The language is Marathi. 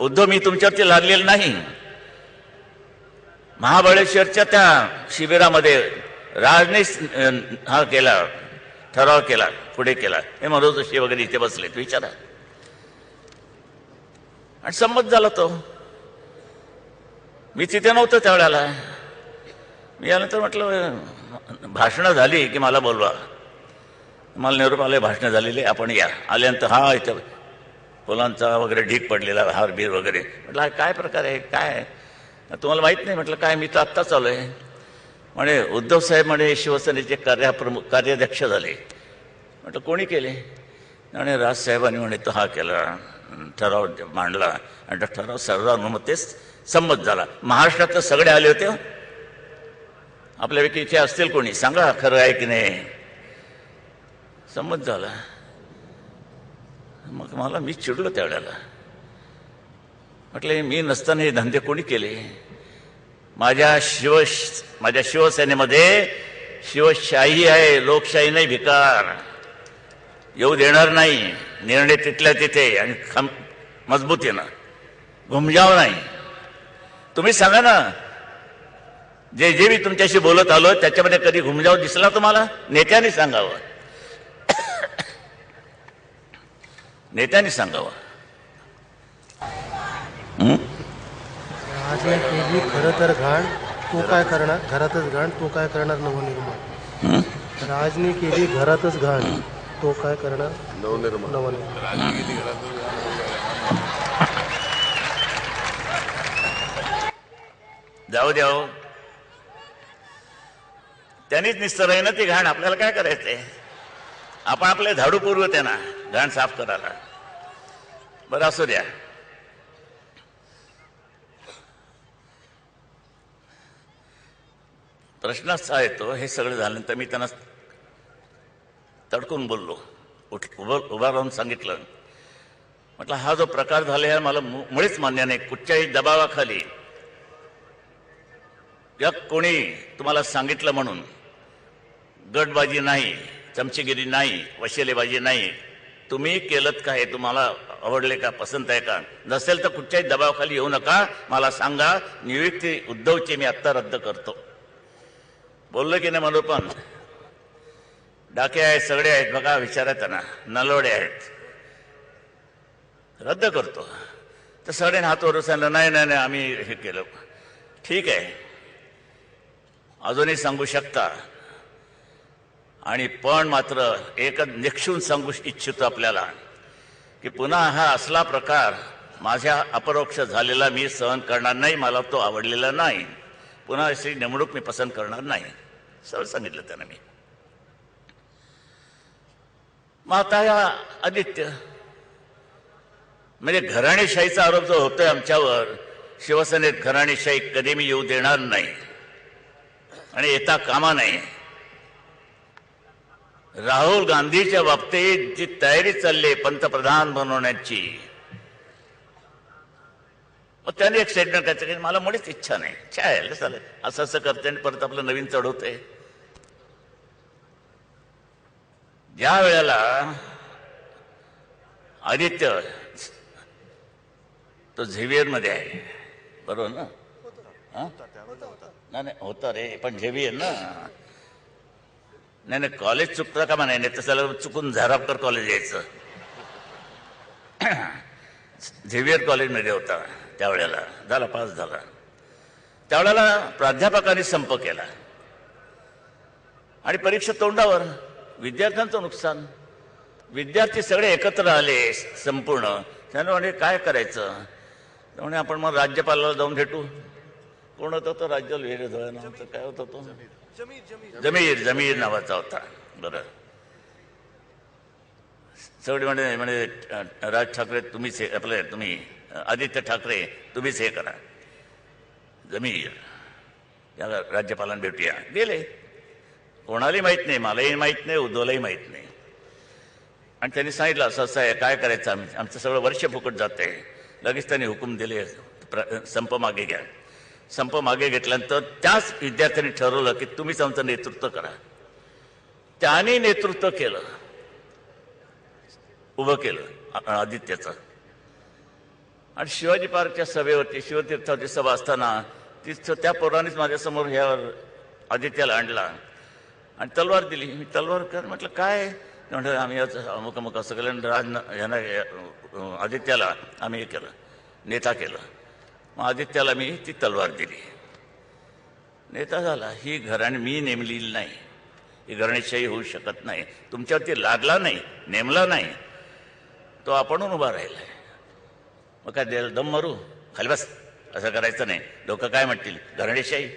उद्धव मी तुमच्यावरती लादलेलं नाही. महाबळेश्वरच्या त्या शिबिरामध्ये राजने हा केला ठराव केला पुढे केला. हे मनोज जोशी वगैरे इथे बसलेत विचारा. आणि संमत झाला तो. मी तिथे नव्हतो त्यावेळेला. मी यानंतर म्हटलं भाषणं झाली की मला बोलवा. मला नेहरू आले भाषणं झालेली आपण या. आल्यानंतर हा इथं फुलांचा वगैरे ढीक पडलेला हारबीर वगैरे. म्हटलं हा काय प्रकार आहे? काय आहे? तुम्हाला माहीत नाही? म्हटलं काय मी तर आत्ताच आलो आहे. म्हणे उद्धव साहेब म्हणे शिवसेनेचे कार्याप्रमुख कार्याध्यक्ष झाले. म्हटलं कोणी केले? आणि राजसाहेबांनी म्हणे तो हा केला. ठराव मांडला. आणि तो ठराव सर्वानुमतेच संमत झाला. महाराष्ट्रात तर सगळे आले होते. आपल्यापैकी इथे असतील कोणी? सांगा खरं आहे की नाही? संमत झाला. मग मला मी चिडलो त्यावेळेला. म्हटले मी नसताना हे धंदे कोणी केले? माझ्या शिव माझ्या शिवसेनेमध्ये शिवशाही आहे लोकशाही नाही भिकार. येऊ देणार नाही निर्णय तिथल्या तिथे आणि खम मजबूतीनं. घुमजाव नाही. तुम्ही सांगा ना जे जे मी तुमच्याशी बोलत आलो त्याच्यामध्ये कधी घुमजाव दिसला तुम्हाला? नेत्याने सांगावं. नेत्यांनी सांगावं. राजने केली खरं तर घाण तो काय करणार? घरातच घाण तो काय करणार नवनिर्माण? हं? राजने केली घरातच घाण तो काय करणार नवनिर्माण. जाऊ द्या हो. त्यांनीच निस्तर आहे ना ती घाण आपल्याला काय करायचंय? आपण आपले झाडू पुरवत आहे ना घाण साफ करायला. बरं असू द्या. प्रश्न असा येतो हे सगळं झाल्यानंतर मी त्यांना तडकून बोललो. उठ उभं उभा राहून सांगितलं. म्हटलं हा जो प्रकार झाला आहे मला मुळीच मान्य नाही. कुठच्याही दबावाखाली. या कोणी तुम्हाला सांगितलं म्हणून. गटबाजी नाही. चमचेगिरी नाही वशिलेबाजी नाही. तुम्ही केलं का हे तुम्हाला आवडले का पसंत आहे का? नसेल तर कुठच्याही दबावाखाली येऊ नका. मला सांगा नियुक्ती उद्धवची मी आत्ता रद्द करतो. बोललो की नाही मनोपण डाके आहेत सगळे आहेत बघा विचारा त्यांना नलवडे आहेत. रद्द करतो. तर सगळे हात वर नाही नाही नाही आम्ही हे केलं. ठीक आहे. अजूनही सांगू शकता. आणि पण मात्र एकच निक्षून सांगू इच्छितो आपल्याला की पुन्हा हा असला प्रकार माझ्या अपरोक्ष झालेला मी सहन करणार नाही मला तो आवडलेला नाही. पुन्हा अशी नेमणूक मी पसंत करणार नाही. सरळ सांगितलं त्यांना मी. मग आता या आदित्य म्हणजे घराणेशाहीचा आरोप जो होतोय आमच्यावर शिवसेनेत घराणेशाही कधी मी येऊ देणार नाही. आणि येता कामा नाही. राहुल गांधीच्या बाबतीत जी तयारी चालली पंतप्रधान बनवण्याची मग त्याने एक स्टेटमेंट करायचं की मला मुळीच इच्छा नाही. काय चालेल असं असं करते आणि परत आपलं नवीन चढवते. ज्या वेळेला आदित्य तो झेवियरमध्ये आहे बरोबर ना? नाही नाही होता रे पण झेवियर ना? नाही नाही कॉलेज चुकतं का म्हणा? नाही तसं चुकून झारापकर कॉलेज यायचं. झेवियर कॉलेजमध्ये होता त्यावेळेला. झाला पास झाला. त्यावेळेला प्राध्यापकांनी संप केला. आणि परीक्षा तोंडावर विद्यार्थ्यांचं नुकसान. विद्यार्थी सगळे एकत्र आले संपूर्ण. त्यानं म्हणजे काय करायचं? त्यामुळे म्हणे आपण मग राज्यपालाला जाऊन भेटू. कोण होतं तो? राज्याला वेगळं धोरण काय होतं तो? जमीर जमीर. नावाचा होता. बरं. सगळे म्हणे म्हणजे राज ठाकरे तुम्हीच हे आपले तुम्ही आदित्य ठाकरे तुम्हीच हे करा. जमीर. याला राज्यपालांना भेटूया. गेले. कोणालाही माहीत नाही मलाही माहीत नाही उद्धवलाही माहीत नाही. आणि त्यांनी सांगितलं असं असं आहे काय करायचं आम्ही आमचं सगळं वर्ष फुकट जात आहे लगेच त्यांनी हुकूम दिले. प्र- संप मागे घ्या. संप मागे घेतल्यानंतर त्याच विद्यार्थ्यांनी ठरवलं की तुम्हीच आमचं नेतृत्व करा. त्याने नेतृत्व केलं. उभं केलं आदित्यचं. आणि शिवाजी पार्कच्या सभेवरती शिवतीर्थावरती सभा असताना तिथं त्या पोरानेच माझ्यासमोर ह्यावर आदित्याला आणला. आणि तलवार दिली. मी तलवार कर म्हटलं काय? म्हटलं आम्ही याचं अमुक अमुक असं केलं राज ह्यांना आदित्याला आम्ही हे केलं नेता केलं. मग आदित्याला मी ती तलवार दिली. नेता झाला. ही घराणी मी नेमलेली नाही. ही घराणेशाही होऊ शकत नाही. तुमच्यावरती लादला नाही नेमला नाही. तो आपणून उभा राहिला मग काय द्यायला दम मारू? खाली बस. असं करायचं नाही. लोक काय म्हणतील? घराणेशाही